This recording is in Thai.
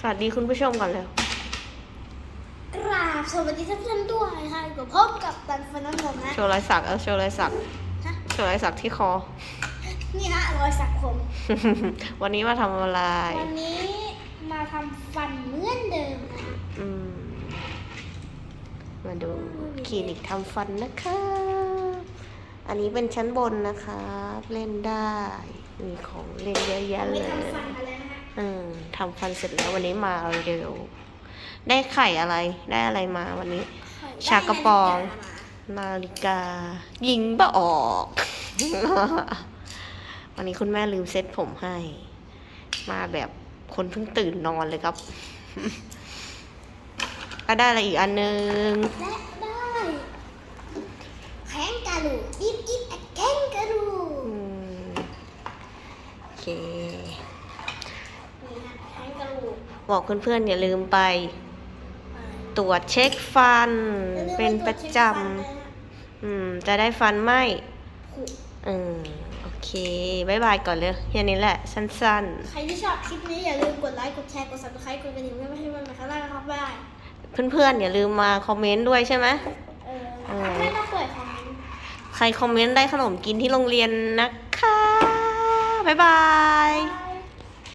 สวัสดีคุณผู้ชมก่อนเร็วกราบสวัสดีท่านผู้ชมด้วยค่ะกับพบกับตันฟันน้ำนมนะโชว์รอยสักเอาโชว์รอยสักฮะโชว์รอยสักที่คอ นี่ฮะรอยสักผม วันนี้มาทำอะไร วันนี้มาทำฟันเหมือนเดิมนะอืม มาดูคลินิกทำฟันนะคะอันนี้เป็นชั้นบนนะคะ เล่นได้ มีของเล่นเยอะแยะไม่เลยทำฟันมาแล้ วนะฮะอืมทำฟันเสร็จแล้ววันนี้มาเร็วได้ไข่อะไร ได้อะไรมาวันนี้ ชากระป๋อง นาฬิกา ยิงบะออก วันนี้คุณแม่ลืมเซ็ตผมให้ มาแบบคนเพิ่งตื่นนอนเลยครับก็ได้อะไรอีกอันนึงและได้แข้งกระดูกอิบอิบแข้งกระดูกอืมโอเค นี่ฮะแข้งกระดูก บอกเพื่อนๆอย่าลืมไป ตรวจเช็คฟันเป็นประจำอืมจะได้ฟันไหมผุอืมโอเคบายบายก่อนเลยแค่นี้แหละ สั้นใครที่ชอบคลิปนี้อย่าลืมกดไลค์กดแชร์กด subscribe กดกระดิ่งเพื่อไม่ให้มันมาข้างล่างนะครับบ๊ายบายๆเพื่อนๆอย่าลืมมาคอมเมนต์ด้วยใช่ไหมเออเออไม่ต้องเปิดคอมเมนต์ใครคอมเมนต์ได้ขนมกินที่โรงเรียนนะคะบ๊ายบายบาย